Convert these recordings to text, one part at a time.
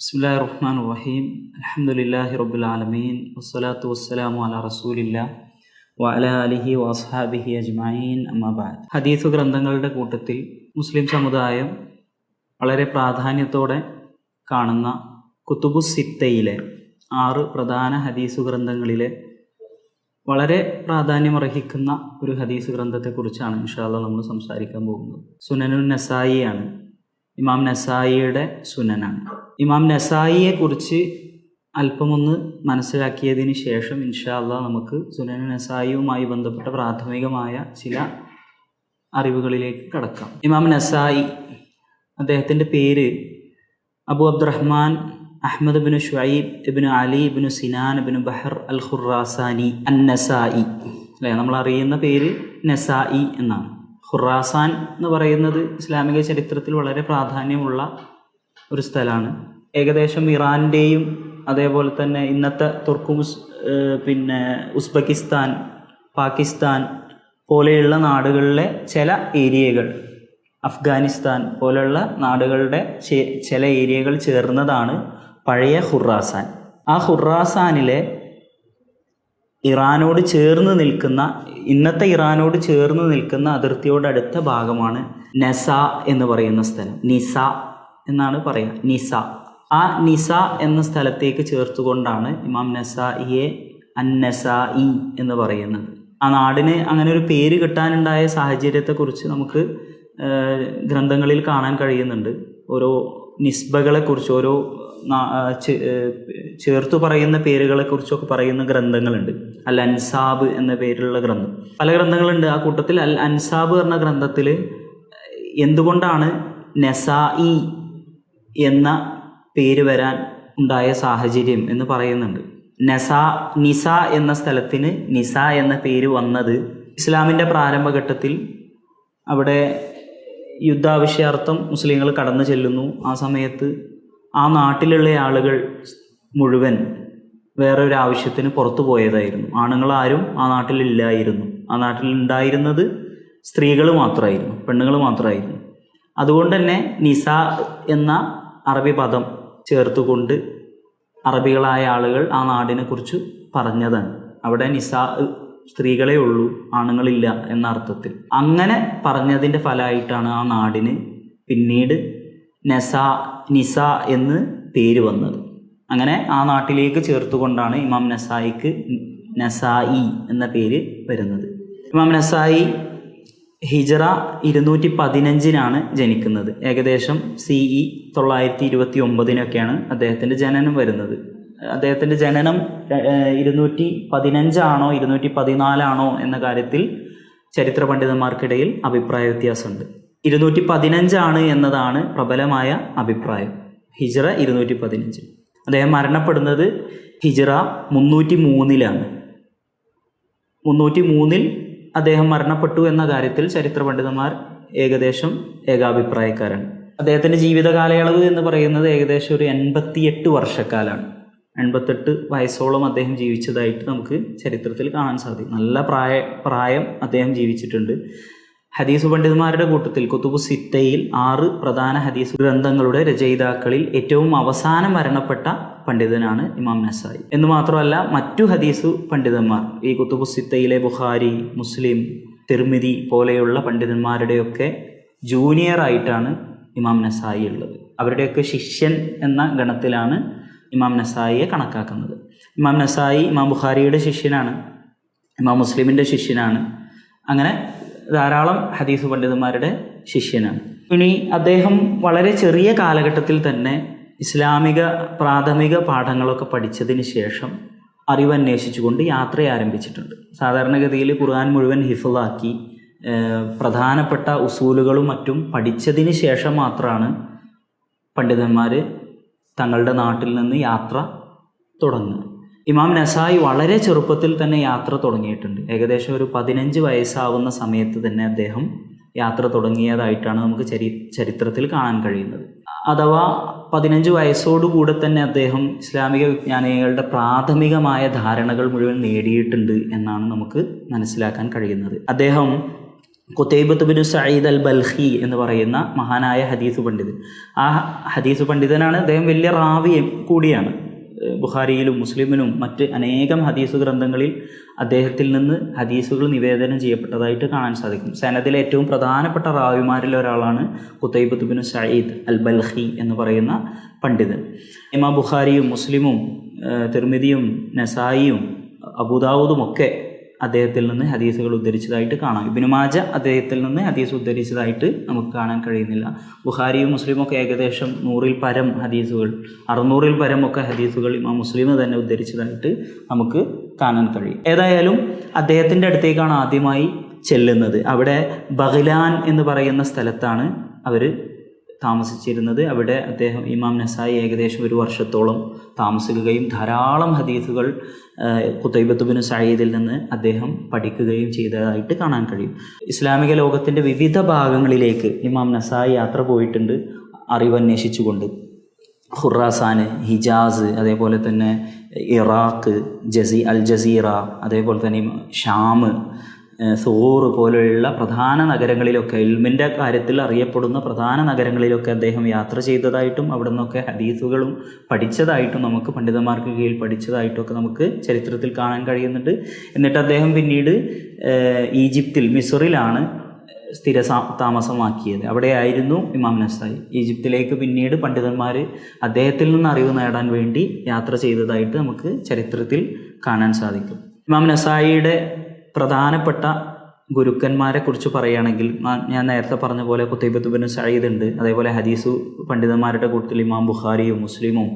ബിസ്മില്ലാഹിർ റഹ്മാൻ റഹീം അൽഹംദുലില്ലാഹി റബ്ബിൽ ആലമീൻ. വസ്സലാത്തു വസ്സലാമു അലാ റസൂലില്ല വഅല അലിഹി വസ്ഹാബിഹി അജ്മഈൻ. അമ്മാബാദ് ഹദീസ് ഗ്രന്ഥങ്ങളുടെ കൂട്ടത്തിൽ മുസ്ലിം സമുദായം വളരെ പ്രാധാന്യത്തോടെ കാണുന്ന കുത്തുബു സിത്തയിലെ ആറ് പ്രധാന ഹദീസ് ഗ്രന്ഥങ്ങളിലെ വളരെ പ്രാധാന്യമർഹിക്കുന്ന ഒരു ഹദീസ് ഗ്രന്ഥത്തെക്കുറിച്ചാണ് ഇൻഷാല്ല നമ്മൾ സംസാരിക്കാൻ പോകുന്നത്. സുനനു നസായിയാണ്. ഇമാം നസായിയുടെ സുനനാണ്. ഇമാം നസായിയെക്കുറിച്ച് അല്പമൊന്ന് മനസ്സിലാക്കിയതിന് ശേഷം ഇൻഷാല്ല നമുക്ക് സുനൻ നസായിയുമായി ബന്ധപ്പെട്ട പ്രാഥമികമായ ചില അറിവുകളിലേക്ക് കടക്കാം. ഇമാം നസായി അദ്ദേഹത്തിന്റെ പേര് Abu Abdurrahman Ahmad bin Shuaib ibn Ali ibn Sinan ibn Bahr al Khurasani an Nasai അല്ലേ? നമ്മൾ അറിയുന്ന പേര് നസായി എന്നാണ്. ഖുറാസാൻ എന്ന് പറയുന്നത് ഇസ്ലാമിക ചരിത്രത്തിൽ വളരെ പ്രാധാന്യമുള്ള ഒരു സ്ഥലമാണ്. ഏകദേശം ഇറാന്റെയും അതേപോലെ തന്നെ ഇന്നത്തെ തുർക്കുമുസ് പിന്നെ ഉസ്ബെക്കിസ്ഥാൻ പാകിസ്ഥാൻ പോലെയുള്ള നാടുകളിലെ ചില ഏരിയകൾ അഫ്ഗാനിസ്ഥാൻ പോലെയുള്ള നാടുകളുടെ ചില ഏരിയകൾ ചേർന്നതാണ് പഴയ ഹുറാസാൻ ആ ഹുറാസാനിലെ ഇറാനോട് ചേർന്ന് നിൽക്കുന്ന ഇന്നത്തെ ഇറാനോട് ചേർന്ന് നിൽക്കുന്ന അതിർത്തിയോടടുത്ത ഭാഗമാണ് നെസ എന്ന് പറയുന്ന സ്ഥലം. നിസ എന്നാണ് പറയുക. നിസ. ആ നിസ എന്ന സ്ഥലത്തേക്ക് ചേർത്തുകൊണ്ടാണ് ഇമാം നസായിയെ അന്നസായി എന്ന് പറയുന്നത്. ആ നാടിന് അങ്ങനെ ഒരു പേര് കിട്ടാനുണ്ടായ സാഹചര്യത്തെക്കുറിച്ച് നമുക്ക് ഗ്രന്ഥങ്ങളിൽ കാണാൻ കഴിയുന്നുണ്ട്. ഓരോ നിസ്ബകളെക്കുറിച്ച് ഓരോ ചേർത്തു പറയുന്ന പേരുകളെക്കുറിച്ചൊക്കെ പറയുന്ന ഗ്രന്ഥങ്ങളുണ്ട്. അൽ അൻസാബ് എന്ന പേരിലുള്ള ഗ്രന്ഥം. പല ഗ്രന്ഥങ്ങളുണ്ട്. ആ കൂട്ടത്തിൽ അൽ അൻസാബ് എന്ന ഗ്രന്ഥത്തിൽ എന്തുകൊണ്ടാണ് നസായി എന്ന പേര് വരാൻ ഉണ്ടായ സാഹചര്യം എന്ന് പറയുന്നുണ്ട്. നസ നിസ എന്ന സ്ഥലത്തിന് നിസ എന്ന പേര് വന്നത് ഇസ്ലാമിന്റെ പ്രാരംഭഘട്ടത്തിൽ അവിടെ യുദ്ധാവശ്യാർത്ഥം മുസ്ലിങ്ങൾ കടന്നു ചെല്ലുന്നു. ആ സമയത്ത് ആ നാട്ടിലുള്ള ആളുകൾ മുഴുവൻ വേറൊരു ആവശ്യത്തിന് പുറത്തു പോയതായിരുന്നു. ആണുങ്ങളാരും ആ നാട്ടിലില്ലായിരുന്നു ആ നാട്ടിൽ ഉണ്ടായിരുന്നത് സ്ത്രീകൾ മാത്രമായിരുന്നു പെണ്ണുങ്ങൾ മാത്രമായിരുന്നു. അതുകൊണ്ട് തന്നെ നിസ എന്ന അറബി പദം ചേർത്തുകൊണ്ട് അറബികളായ ആളുകൾ ആ നാടിനെ കുറിച്ച് പറഞ്ഞതാണ്. അവിടെ നിസാ സ്ത്രീകളെ ഉള്ളൂ ആണുങ്ങളില്ല എന്ന അർത്ഥത്തിൽ അങ്ങനെ പറഞ്ഞതിന്റെ ഫലമായിട്ടാണ് ആ നാടിന് പിന്നീട് നസ നിസ എന്ന് പേര് വന്നത്. അങ്ങനെ ആ നാട്ടിലേക്ക് ചേർത്തുകൊണ്ടാണ് ഇമാം നസായിക്ക് നസായി എന്ന പേര് വരുന്നത്. ഇമാം നസായി ഹിജറ ഇരുന്നൂറ്റി പതിനഞ്ചിനാണ് ജനിക്കുന്നത്. ഏകദേശം സി ഇ തൊള്ളായിരത്തി ഇരുപത്തി ഒമ്പതിനൊക്കെയാണ് അദ്ദേഹത്തിന്റെ ജനനം വരുന്നത്. അദ്ദേഹത്തിന്റെ ജനനം ഇരുന്നൂറ്റി പതിനഞ്ചാണോ ഇരുന്നൂറ്റി പതിനാലാണോ എന്ന കാര്യത്തിൽ ചരിത്ര പണ്ഡിതന്മാർക്കിടയിൽ അഭിപ്രായ വ്യത്യാസമുണ്ട്. ഇരുന്നൂറ്റി പതിനഞ്ചാണ് എന്നതാണ് പ്രബലമായ അഭിപ്രായം. ഹിജറ ഇരുന്നൂറ്റി പതിനഞ്ച് അദ്ദേഹം മരണപ്പെടുന്നത് ഹിജറ മുന്നൂറ്റി മൂന്നിലാണ് മുന്നൂറ്റി മൂന്നിൽ അദ്ദേഹം മരണപ്പെട്ടു എന്ന കാര്യത്തിൽ ചരിത്ര പണ്ഡിതന്മാർ ഏകദേശം ഏകാഭിപ്രായക്കാരാണ്. അദ്ദേഹത്തിന്റെ ജീവിത കാലയളവ് എന്ന് പറയുന്നത് ഏകദേശം ഒരു എൺപത്തിയെട്ട് വർഷക്കാലാണ്. എൺപത്തെട്ട് വയസ്സോളം അദ്ദേഹം ജീവിച്ചതായിട്ട് നമുക്ക് ചരിത്രത്തിൽ കാണാൻ സാധിക്കും. നല്ല പ്രായ പ്രായം അദ്ദേഹം ജീവിച്ചിട്ടുണ്ട്. ഹദീസ് പണ്ഡിതന്മാരുടെ കൂട്ടത്തിൽ കുത്തുബു സിത്തയിൽ ആറ് പ്രധാന ഹദീസ് ഗ്രന്ഥങ്ങളുടെ രചയിതാക്കളിൽ ഏറ്റവും അവസാനം മരണപ്പെട്ട പണ്ഡിതനാണ് ഇമാം നസായി. എന്ന് മാത്രമല്ല മറ്റു ഹദീസ് പണ്ഡിതന്മാർ ഈ കുത്തുബു സിത്തയിലെ ബുഹാരി മുസ്ലിം തിർമിതി പോലെയുള്ള പണ്ഡിതന്മാരുടെയൊക്കെ ജൂനിയർ ആയിട്ടാണ് ഇമാം നസായി ഉള്ളത്. അവരുടെയൊക്കെ ശിഷ്യൻ എന്ന ഗണത്തിലാണ് ഇമാം നസായിയെ കണക്കാക്കുന്നത്. ഇമാം നസായി ഇമാം ബുഖാരിയുടെ ശിഷ്യനാണ് ഇമാം മുസ്ലിമിന്റെ ശിഷ്യനാണ്. അങ്ങനെ ധാരാളം ഹദീസ് പണ്ഡിതന്മാരുടെ ശിഷ്യനാണ്. ഇനി അദ്ദേഹം വളരെ ചെറിയ കാലഘട്ടത്തിൽ തന്നെ ഇസ്ലാമിക പ്രാഥമിക പാഠങ്ങളൊക്കെ പഠിച്ചതിന് ശേഷം അറിവ് അന്വേഷിച്ചുകൊണ്ട് യാത്ര ആരംഭിച്ചിട്ടുണ്ട്. സാധാരണഗതിയിൽ ഖുർആൻ മുഴുവൻ ഹിഫലാക്കി പ്രധാനപ്പെട്ട ഉസൂലുകളും മറ്റും പഠിച്ചതിന് ശേഷം മാത്രമാണ് പണ്ഡിതന്മാർ തങ്ങളുടെ നാട്ടിൽ നിന്ന് യാത്ര തുടങ്ങുക ഇമാം നസായി വളരെ ചെറുപ്പത്തിൽ തന്നെ യാത്ര തുടങ്ങിയിട്ടുണ്ട്. ഏകദേശം ഒരു പതിനഞ്ച് വയസ്സാവുന്ന സമയത്ത് തന്നെ അദ്ദേഹം യാത്ര തുടങ്ങിയതായിട്ടാണ് നമുക്ക് ചരി ചരിത്രത്തിൽ കാണാൻ കഴിയുന്നത്. അഥവാ പതിനഞ്ച് വയസ്സോടുകൂടെ തന്നെ അദ്ദേഹം ഇസ്ലാമിക വിജ്ഞാനികളുടെ പ്രാഥമികമായ ധാരണകൾ മുഴുവൻ നേടിയിട്ടുണ്ട് എന്നാണ് നമുക്ക് മനസ്സിലാക്കാൻ കഴിയുന്നത്. അദ്ദേഹം കുത്തൈബത്ത് ബിൻ സയ്യിദ് അൽ ബൽഹി എന്ന് പറയുന്ന മഹാനായ ഹദീസ് പണ്ഡിതൻ ആ ഹദീസ് പണ്ഡിതനാണ് അദ്ദേഹം വലിയ റാവിയും കൂടിയാണ്. ബുഖാരിയിലും മുസ്ലിമിനും മറ്റ് അനേകം ഹദീസ് ഗ്രന്ഥങ്ങളിൽ അദ്ദേഹത്തിൽ നിന്ന് ഹദീസുകൾ നിവേദനം ചെയ്യപ്പെട്ടതായിട്ട് കാണാൻ സാധിക്കും. സനദിലെ ഏറ്റവും പ്രധാനപ്പെട്ട റാവിമാരിൽ ഒരാളാണ് കുത്തൈബത്ത് ബിൻ സയ്യിദ് അൽ ബൽഹി എന്ന് പറയുന്ന പണ്ഡിതൻ. ഇമാം ബുഖാരിയും മുസ്ലിമും തിർമിതിയും നസായിയും അബുദാവൂദും ഒക്കെ അദ്ദേഹത്തിൽ നിന്ന് ഹദീസുകൾ ഉദ്ധരിച്ചതായിട്ട് കാണാം. ഇബിനു മാജ അദ്ദേഹത്തിൽ നിന്ന് ഹദീസ് ഉദ്ധരിച്ചതായിട്ട് നമുക്ക് കാണാൻ കഴിയുന്നില്ല. ബുഹാരിയും മുസ്ലിമും ഒക്കെ ഏകദേശം നൂറിൽ പരം ഹദീസുകൾ അറുന്നൂറിൽ പരം ഒക്കെ ഹദീസുകൾ ഇമാം മുസ്ലിം തന്നെ ഉദ്ധരിച്ചതായിട്ട് നമുക്ക് കാണാൻ കഴിയും. ഏതായാലും അദ്ദേഹത്തിന്റെ അടുത്തേക്കാണ് ആദ്യമായി ചെല്ലുന്നത്. അവിടെ ബഹ്ലാൻ എന്ന് പറയുന്ന സ്ഥലത്താണ് അവർ താമസിച്ചിരുന്നത്. അവിടെ അദ്ദേഹം ഇമാം നസായി ഏകദേശം ഒരു വർഷത്തോളം താമസിക്കുകയും ധാരാളം ഹദീസുകൾ കുത്തൈബത്തുബിന് സയ്യിദിൽ നിന്ന് അദ്ദേഹം പഠിക്കുകയും ചെയ്തതായിട്ട് കാണാൻ കഴിയും. ഇസ്ലാമിക ലോകത്തിന്റെ വിവിധ ഭാഗങ്ങളിലേക്ക് ഇമാം നസായി യാത്ര പോയിട്ടുണ്ട് അറിവന്വേഷിച്ചുകൊണ്ട്. ഖുറാസാൻ ഹിജാസ് അതേപോലെ തന്നെ ഇറാഖ് ജസി അൽ ജസീറ അതേപോലെ തന്നെ ഷാം സോറ് പോലെയുള്ള പ്രധാന നഗരങ്ങളിലൊക്കെ ഇൽമിന്റെ കാര്യത്തിൽ അറിയപ്പെടുന്ന പ്രധാന നഗരങ്ങളിലൊക്കെ അദ്ദേഹം യാത്ര ചെയ്തതായിട്ടും അവിടെ നിന്നൊക്കെ ഹദീസുകളും പഠിച്ചതായിട്ടും നമുക്ക് പണ്ഡിതന്മാർക്ക് കീഴിൽ പഠിച്ചതായിട്ടും ഒക്കെ നമുക്ക് ചരിത്രത്തിൽ കാണാൻ കഴിയുന്നുണ്ട്. എന്നിട്ട് അദ്ദേഹം പിന്നീട് ഈജിപ്തിൽ മിസറിലാണ് സ്ഥിര താമസമാക്കിയത്. അവിടെയായിരുന്നു ഇമാം നസായി ഈജിപ്തിലേക്ക് പിന്നീട് പണ്ഡിതന്മാർ അദ്ദേഹത്തിൽ നിന്ന് അറിവ് നേടാൻ വേണ്ടി യാത്ര ചെയ്തതായിട്ട് നമുക്ക് ചരിത്രത്തിൽ കാണാൻ സാധിക്കും. ഇമാം നസായിയുടെ പ്രധാനപ്പെട്ട ഗുരുക്കന്മാരെ കുറിച്ച് പറയുകയാണെങ്കിൽ ഞാൻ നേരത്തെ പറഞ്ഞ പോലെ കുത്തൈബത്ത് ബിൻ സയ്യിദ് ഉണ്ട്. അതേപോലെ ഹദീസു പണ്ഡിതന്മാരുടെ കൂട്ടത്തിൽ ഇമാം ബുഖാരിയും മുസ്ലിമും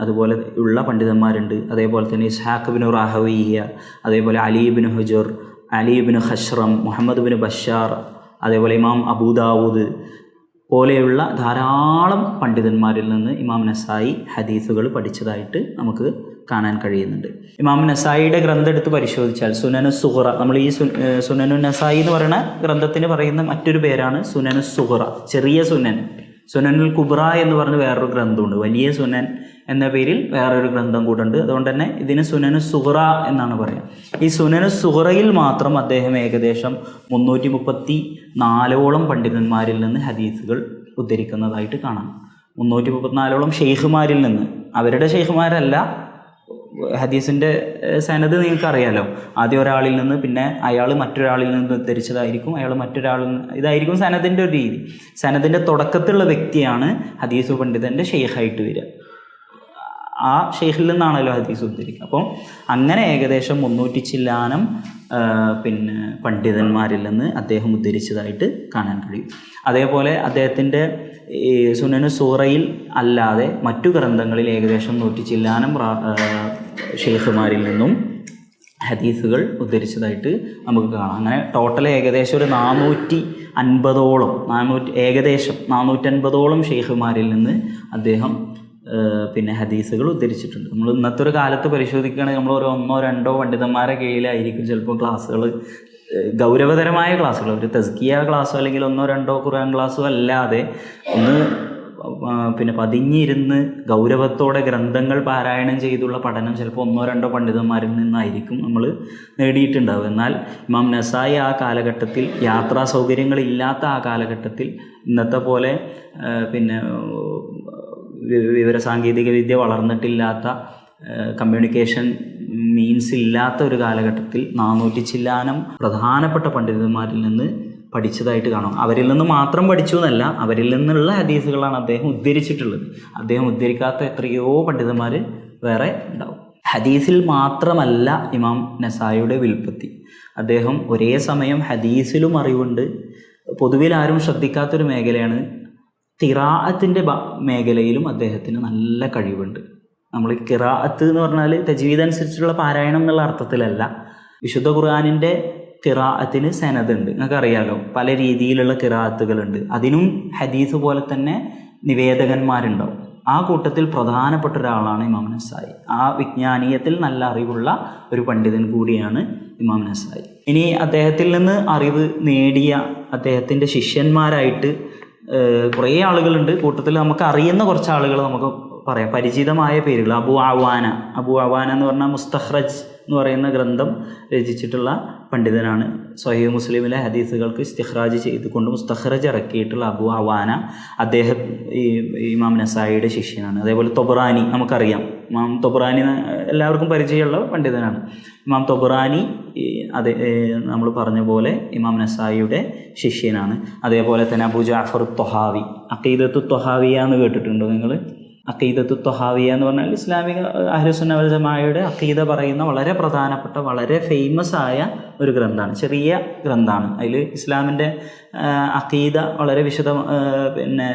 അതുപോലെ ഉള്ള പണ്ഡിതന്മാരുണ്ട്. അതേപോലെ തന്നെ ഇസ്ഹാഖ് ബിൻ റാഹവിയ അതേപോലെ Ali bin Hujr Ali bin Khashram Muhammad bin Bashar അതേപോലെ ഇമാം അബൂദാവൂദ് പോലെയുള്ള ധാരാളം പണ്ഡിതന്മാരിൽ നിന്ന് ഇമാം നസായി ഹദീസുകൾ പഠിച്ചതായിട്ട് നമുക്ക് കാണാൻ കഴിയുന്നുണ്ട്. ഇമാം നസായിയുടെ ഗ്രന്ഥം എടുത്ത് പരിശോധിച്ചാൽ സുനനു സുഹറ നമ്മൾ ഈ സുനനു നസായി എന്ന് പറയുന്ന ഗ്രന്ഥത്തിന് പറയുന്ന മറ്റൊരു പേരാണ് സുനനു സുഹറ ചെറിയ സുനൻ. സുനനുൽ കുബ്ര എന്ന് പറഞ്ഞ് വേറൊരു ഗ്രന്ഥമുണ്ട്. വലിയ സുനൻ എന്ന പേരിൽ വേറൊരു ഗ്രന്ഥം കൂടെ ഉണ്ട് അതുകൊണ്ട് തന്നെ ഇതിന് സുനനു സുഹറ എന്നാണ് പറയുക. ഈ സുനനു സുഹറയിൽ മാത്രം അദ്ദേഹം ഏകദേശം മുന്നൂറ്റി മുപ്പത്തി നാലോളം പണ്ഡിതന്മാരിൽ നിന്ന് ഹദീസുകൾ ഉദ്ധരിക്കുന്നതായിട്ട് കാണാം. മുന്നൂറ്റി മുപ്പത്തിനാലോളം ഷെയ്ഖുമാരിൽ നിന്ന്. അവരുടെ ഷെയ്ഖുമാരല്ല ഹദീസിന്റെ സനത് നിങ്ങൾക്ക് അറിയാലോ ആദ്യം ഒരാളിൽ നിന്ന് പിന്നെ അയാൾ മറ്റൊരാളിൽ നിന്ന് ഉദ്ധരിച്ചതായിരിക്കും. അയാൾ മറ്റൊരാളിൽ നിന്ന് ഇതായിരിക്കും സനദിന്റെ ഒരു രീതി. സനദിന്റെ തുടക്കത്തിലുള്ള വ്യക്തിയാണ് ഹദീസ് പണ്ഡിതന്റെ ഷെയ്ഖായിട്ട് വരിക. ആ ഷെയ്ഖിൽ നിന്നാണല്ലോ ഹദീസ് ഉദ്ധരിക്കുക. അപ്പം അങ്ങനെ ഏകദേശം മുന്നൂറ്റി ചില്ലാനം പിന്നെ പണ്ഡിതന്മാരിൽ നിന്ന് അദ്ദേഹം ഉദ്ധരിച്ചതായിട്ട് കാണാൻ കഴിയും. അതേപോലെ അദ്ദേഹത്തിന്റെ സുനനു സൂറയിൽ അല്ലാതെ മറ്റു ഗ്രന്ഥങ്ങളിൽ ഏകദേശം നൂറ്റി ചില്ലാനം ഷെയ്ഖുമാരിൽ നിന്നും ഹദീസുകൾ ഉദ്ധരിച്ചതായിട്ട് നമുക്ക് കാണാം. അങ്ങനെ ടോട്ടൽ ഏകദേശം ഒരു നാനൂറ്റി അൻപതോളം നാനൂറ്റി ഏകദേശം നാനൂറ്റൻപതോളം ഷെയ്ഖുമാരിൽ നിന്ന് അദ്ദേഹം പിന്നെ ഹദീസുകൾ ഉദ്ധരിച്ചിട്ടുണ്ട്. നമ്മൾ ഇന്നത്തെ ഒരു കാലത്ത് പരിശോധിക്കുകയാണെങ്കിൽ നമ്മൾ ഒരു ഒന്നോ രണ്ടോ പണ്ഡിതന്മാരെ കീഴിലായിരിക്കും ചിലപ്പോൾ ക്ലാസ്സുകൾ ഗൗരവതരമായ ക്ലാസ്സുകൾ. ഒരു തസ്കിയ ക്ലാസ്സോ അല്ലെങ്കിൽ ഒന്നോ രണ്ടോ ഖുർആൻ ക്ലാസ്സോ അല്ലാതെ ഒന്ന് പിന്നെ പതിഞ്ഞിരുന്ന് ഗൗരവത്തോടെ ഗ്രന്ഥങ്ങൾ പാരായണം ചെയ്തുള്ള പഠനം ചിലപ്പോൾ ഒന്നോ രണ്ടോ പണ്ഡിതന്മാരിൽ നിന്നായിരിക്കും നമ്മൾ നേടിയിട്ടുണ്ടാവുക. എന്നാൽ ഇമാം നസായി ആ കാലഘട്ടത്തിൽ യാത്രാ സൗകര്യങ്ങളില്ലാത്ത ആ കാലഘട്ടത്തിൽ ഇന്നത്തെ പോലെ പിന്നെ വി- വിവര സാങ്കേതിക വിദ്യ വളർന്നിട്ടില്ലാത്ത കമ്മ്യൂണിക്കേഷൻ മീൻസ് ഇല്ലാത്ത ഒരു കാലഘട്ടത്തിൽ നാനൂറ്റി ചില്ലാനം പ്രധാനപ്പെട്ട പണ്ഡിതന്മാരിൽ നിന്ന് പഠിച്ചതായിട്ട് കാണാം. അവരിൽ നിന്ന് മാത്രം പഠിച്ചു എന്നല്ല അവരിൽ നിന്നുള്ള ഹദീസുകളാണ് അദ്ദേഹം ഉദ്ധരിച്ചിട്ടുള്ളത്. അദ്ദേഹം ഉദ്ധരിക്കാത്ത എത്രയോ പണ്ഡിതന്മാർ വേറെ ഉണ്ടാവും. ഹദീസിൽ മാത്രമല്ല ഇമാം നസായുടെ വിൽപ്പത്തി അദ്ദേഹം ഒരേ സമയം ഹദീസിലും അറിവുണ്ട്. പൊതുവിൽ ആരും ശ്രദ്ധിക്കാത്തൊരു മേഖലയാണ് തിറാഅത്തിന്റെ മേഖലയിലും അദ്ദേഹത്തിന് നല്ല കഴിവുണ്ട്. നമ്മൾ കിറാഅത്ത് എന്ന് പറഞ്ഞാൽ തജ്വീദ് അനുസരിച്ചുള്ള പാരായണം എന്നുള്ള അർത്ഥത്തിലല്ല. വിശുദ്ധ ഖുർആാനിന്റെ കിറാഅത്തിന് സനതുണ്ട് നിങ്ങൾക്ക് അറിയാലോ പല രീതിയിലുള്ള കിറാഅത്തുകളുണ്ട്. അതിനും ഹദീസ് പോലെ തന്നെ നിവേദകന്മാരുണ്ടാവും. ആ കൂട്ടത്തിൽ പ്രധാനപ്പെട്ട ഒരാളാണ് ഇമാം നസായി. ആ വിജ്ഞാനീയത്തിൽ നല്ല അറിവുള്ള ഒരു പണ്ഡിതൻ കൂടിയാണ് ഇമാം നസായി. ഇനി അദ്ദേഹത്തിൽ നിന്ന് അറിവ് നേടിയ അദ്ദേഹത്തിന്റെ ശിഷ്യന്മാരായിട്ട് കുറേ ആളുകളുണ്ട്. കൂട്ടത്തിൽ നമുക്ക് അറിയുന്ന കുറച്ച് ആളുകൾ നമുക്ക് പറയാം. പരിചിതമായ പേരുകൾ. അബു അവാന. അബു അവാന എന്ന് പറഞ്ഞാൽ മുസ്തഖ്റജ് എന്ന് പറയുന്ന ഗ്രന്ഥം രചിച്ചിട്ടുള്ള പണ്ഡിതനാണ്. സ്വഹീഹ് മുസ്ലിമിലെ ഹദീസുകൾക്ക് ഇസ്തിഖ്റാജ് ചെയ്തുകൊണ്ട് മുസ്തഖറജ് ഇറക്കിയിട്ടുള്ള അബു അവാന അദ്ദേഹം ഈ ഇമാം നസായിയുടെ ശിഷ്യനാണ്. അതേപോലെ തൊബറാനി നമുക്കറിയാം. ഇമാം തൊബറാനി എല്ലാവർക്കും പരിചയമുള്ള പണ്ഡിതനാണ്. ഇമാം തൊബറാനി അതേ അതെ നമ്മൾ പറഞ്ഞ പോലെ ഇമാം നസായിയുടെ ശിഷ്യനാണ്. അതേപോലെ തന്നെ അബു ജാഫർ തൊഹാവി അക്കീദത്ത് തൊഹാവിയ എന്ന് കേട്ടിട്ടുണ്ടോ നിങ്ങൾ? അക്കീദത്തു തൊഹാവിയ എന്ന് പറഞ്ഞാൽ ഇസ്ലാമിക അഹ്ലുസുന്നവൽ ജമായയുടെ അക്കീദ പറയുന്ന വളരെ പ്രധാനപ്പെട്ട വളരെ ഫേമസ് ആയ ഒരു ഗ്രന്ഥമാണ് ചെറിയ ഗ്രന്ഥമാണ്. അതിൽ ഇസ്ലാമിന്റെ അക്കീദ വളരെ വിശദ പിന്നെ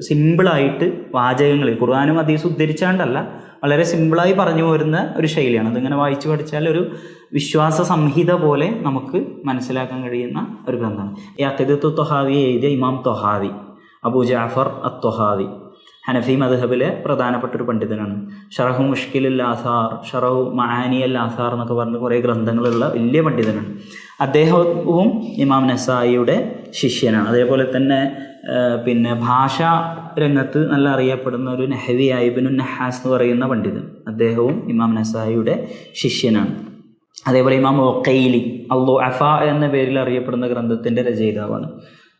സിമ്പിളായിട്ട് വാചകങ്ങളിൽ ഖുർആാനും ഹദീസ് ഉദ്ധരിച്ചാണ്ടല്ല വളരെ സിമ്പിളായി പറഞ്ഞു പോരുന്ന ഒരു ശൈലിയാണ്. അതിങ്ങനെ വായിച്ചു പഠിച്ചാൽ ഒരു വിശ്വാസ സംഹിത പോലെ നമുക്ക് മനസ്സിലാക്കാൻ കഴിയുന്ന ഒരു ഗ്രന്ഥമാണ്. ഈ അക്കീദത്ത് തൊഹാവി എഴുതിയ ഇമാം തൊഹാവി അബു ജാഫർ അത്ത് തൊഹാവി ഹനഫി മദ്ഹബിലെ പ്രധാനപ്പെട്ട ഒരു പണ്ഡിതനാണ്. ഷറഹു മുഷ്കിലുൽ ആസാർ ഷറഹു മഹാനി അൽ ആസാർ എന്നൊക്കെ പറഞ്ഞ് കുറേ ഗ്രന്ഥങ്ങളുള്ള വലിയ പണ്ഡിതനാണ്. അദ്ദേഹവും ഇമാം നസായിയുടെ ശിഷ്യനാണ്. അതേപോലെ തന്നെ പിന്നെ ഭാഷ രംഗത്ത് നല്ല അറിയപ്പെടുന്ന ഒരു നെഹവി ഐബിനു നഹാസ് എന്ന് പറയുന്ന പണ്ഡിതൻ അദ്ദേഹവും ഇമാം നസായിയുടെ ശിഷ്യനാണ്. അതേപോലെ ഇമാം ഒക്കൈലി അള്ളു അഫ എന്ന പേരിൽ അറിയപ്പെടുന്ന ഗ്രന്ഥത്തിന്റെ രചയിതാവാണ്.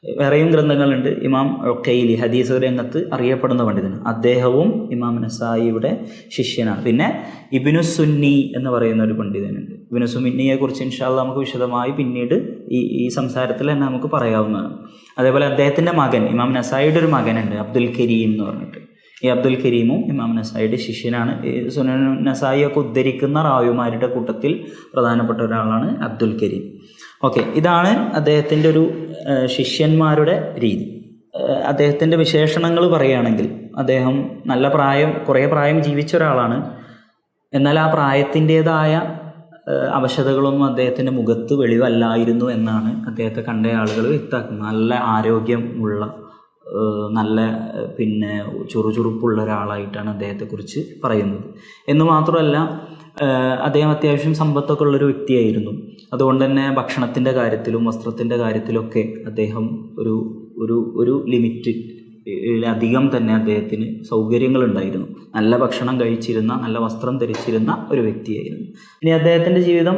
വേറെയും ഗ്രന്ഥങ്ങളുണ്ട്. ഇമാം ഒക്കെയിലി ഹദീസ് രംഗത്ത് അറിയപ്പെടുന്ന പണ്ഡിതൻ അദ്ദേഹവും ഇമാം നസായിയുടെ ശിഷ്യനാണ്. പിന്നെ ഇബിനു സുന്നി എന്ന് പറയുന്ന ഒരു പണ്ഡിതനുണ്ട്. ഇബിനു സുന്നിയെ കുറിച്ച് ഇൻഷാല്ല നമുക്ക് വിശദമായി പിന്നീട് ഈ ഈ സംസാരത്തിൽ തന്നെ നമുക്ക് പറയാവുന്നതാണ്. അതേപോലെ അദ്ദേഹത്തിന്റെ മകൻ ഇമാം നസായിയുടെ ഒരു മകനുണ്ട് അബ്ദുൽ കരീം എന്ന് പറഞ്ഞിട്ട്. ഈ അബ്ദുൽ കരീമും ഇമാം നസായിയുടെ ശിഷ്യനാണ്. ഈ നസായിയൊക്കെ നസായി ഉദ്ധരിക്കുന്ന റാവുമാരുടെ കൂട്ടത്തിൽ പ്രധാനപ്പെട്ട ഒരാളാണ് അബ്ദുൽ കരീം. ഓക്കെ ഇതാണ് അദ്ദേഹത്തിന്റെ ഒരു ശിഷ്യന്മാരുടെ രീതി. അദ്ദേഹത്തിന്റെ വിശേഷണങ്ങൾ പറയുകയാണെങ്കിൽ അദ്ദേഹം നല്ല പ്രായം കുറേ പ്രായം ജീവിച്ച ഒരാളാണ്. എന്നാൽ ആ പ്രായത്തിന്റെതായ അവശതകളൊന്നും അദ്ദേഹത്തിന്റെ മുഖത്ത് വെളിവല്ലായിരുന്നു എന്നാണ് അദ്ദേഹത്തെ കണ്ട ആളുകൾ വ്യക്തമാക്കുന്നത്. നല്ല ആരോഗ്യമുള്ള നല്ല പിന്നെ ചുറുചുറുപ്പുള്ള ഒരാളായിട്ടാണ് അദ്ദേഹത്തെക്കുറിച്ച് പറയുന്നത്. എന്ന് മാത്രമല്ല അദ്ദേഹം അത്യാവശ്യം സമ്പത്തൊക്കെ ഉള്ളൊരു വ്യക്തിയായിരുന്നു. അതുകൊണ്ട് തന്നെ ഭക്ഷണത്തിന്റെ കാര്യത്തിലും വസ്ത്രത്തിന്റെ കാര്യത്തിലൊക്കെ അദ്ദേഹം ഒരു ഒരു ഒരു ലിമിറ്റ് അധികം തന്നെ അദ്ദേഹത്തിന് സൗകര്യങ്ങളുണ്ടായിരുന്നു. നല്ല ഭക്ഷണം കഴിച്ചിരുന്ന നല്ല വസ്ത്രം ധരിച്ചിരുന്ന ഒരു വ്യക്തിയായിരുന്നു. ഇനി അദ്ദേഹത്തിന്റെ ജീവിതം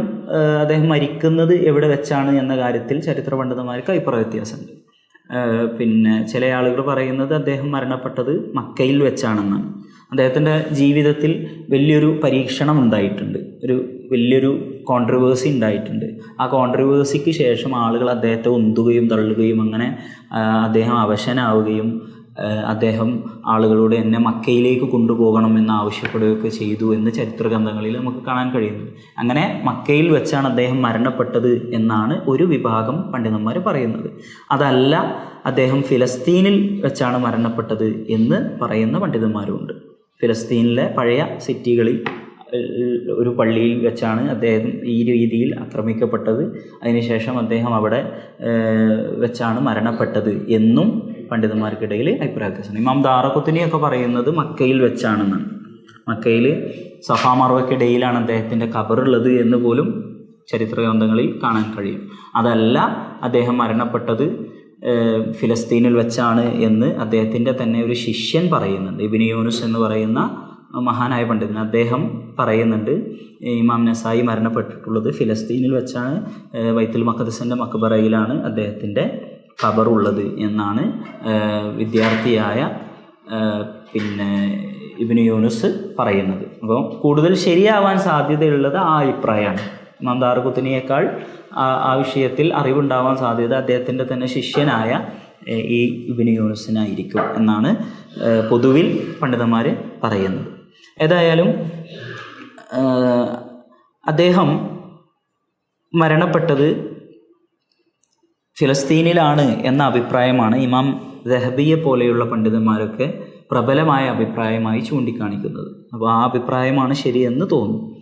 അദ്ദേഹം മരിക്കുന്നത് എവിടെ വെച്ചാണ് എന്ന കാര്യത്തിൽ ചരിത്ര പണ്ഡിതന്മാർക്ക് അഭിപ്രായ വ്യത്യാസമുണ്ട്. പിന്നെ ചില ആളുകൾ പറയുന്നത് അദ്ദേഹം മരണപ്പെട്ടത് മക്കയിൽ വെച്ചാണെന്നാണ്. അദ്ദേഹത്തിന്റെ ജീവിതത്തിൽ വലിയൊരു പരീക്ഷണം ഉണ്ടായിട്ടുണ്ട്. ഒരു വലിയൊരു കോൺട്രവേഴ്സി ഉണ്ടായിട്ടുണ്ട്. ആ കോൺട്രവേഴ്സിക്ക് ശേഷം ആളുകൾ അദ്ദേഹത്തെ ഉന്തുകയും തള്ളുകയും അങ്ങനെ അദ്ദേഹം അവശനാവുകയും അദ്ദേഹം ആളുകളോട് എന്നെ മക്കയിലേക്ക് കൊണ്ടുപോകണം എന്ന് ആവശ്യപ്പെടുകയൊക്കെ ചെയ്തു എന്ന് ചരിത്ര ഗ്രന്ഥങ്ങളിൽ നമുക്ക് കാണാൻ കഴിയുന്നു. അങ്ങനെ മക്കയിൽ വെച്ചാണ് അദ്ദേഹം മരണപ്പെട്ടത് എന്നാണ് ഒരു വിഭാഗം പണ്ഡിതന്മാർ പറയുന്നത്. അതല്ല അദ്ദേഹം ഫിലസ്തീനിൽ വെച്ചാണ് മരണപ്പെട്ടത് എന്ന് പറയുന്ന പണ്ഡിതന്മാരുമുണ്ട് ഫിലസ്തീനിലെ പഴയ സിറ്റികളിൽ ഒരു പള്ളിയിൽ വെച്ചാണ് അദ്ദേഹം ഈ രീതിയിൽ ആക്രമിക്കപ്പെട്ടത്. അതിനുശേഷം അദ്ദേഹം അവിടെ വെച്ചാണ് മരണപ്പെട്ടത് എന്നും പണ്ഡിതന്മാർക്കിടയിൽ അഭിപ്രായ വ്യത്യാസമുണ്ട് ഇമാം ദാറക്കുത്തിനെയൊക്കെ പറയുന്നത് മക്കയിൽ വെച്ചാണെന്നാണ്. മക്കയിൽ സഫാമർവയ്ക്കിടയിലാണ് അദ്ദേഹത്തിന്റെ ഖബറുള്ളത് എന്ന് പോലും ചരിത്ര ഗ്രന്ഥങ്ങളിൽ കാണാൻ കഴിയും. അതല്ല അദ്ദേഹം മരണപ്പെട്ടത് ഫിലസ്തീനിൽ വെച്ചാണ് എന്ന് അദ്ദേഹത്തിന്റെ തന്നെ ഒരു ശിഷ്യൻ പറയുന്നുണ്ട്. ഇബിനി യൂനുസ് എന്ന് പറയുന്ന മഹാനായ പണ്ഡിതൻ അദ്ദേഹം പറയുന്നുണ്ട് ഇമാം നസായി മരണപ്പെട്ടിട്ടുള്ളത് ഫിലസ്തീനിൽ വെച്ചാണ് വൈത്തിൽ മഖദസിന്റെ മക്ബറയിലാണ് അദ്ദേഹത്തിന്റെ ഖബറുള്ളത് എന്നാണ് വിദ്യാർത്ഥിയായ പിന്നെ ഇബിന് യൂനുസ് പറയുന്നത്. അപ്പോൾ കൂടുതൽ ശരിയാവാൻ സാധ്യതയുള്ളത് ആ അഭിപ്രായമാണ്. ഇമാം ദാറുഖുത്തിനിയേക്കാൾ ആ വിഷയത്തിൽ അറിവുണ്ടാവാൻ സാധ്യത അദ്ദേഹത്തിന്റെ തന്നെ ശിഷ്യനായ ഈ ഇബിന് യൂനുസിനായിരിക്കും എന്നാണ് പൊതുവിൽ പണ്ഡിതന്മാർ പറയുന്നത്. ഏതായാലും അദ്ദേഹം മരണപ്പെട്ടത് ഫിലസ്തീനിലാണ് എന്ന അഭിപ്രായമാണ് ഇമാം ദഹബിയെ പോലെയുള്ള പണ്ഡിതന്മാരൊക്കെ പ്രബലമായ അഭിപ്രായമായി ചൂണ്ടിക്കാണിക്കുന്നത്. അപ്പോൾ ആ അഭിപ്രായമാണ് ശരിയെന്ന് തോന്നുന്നു.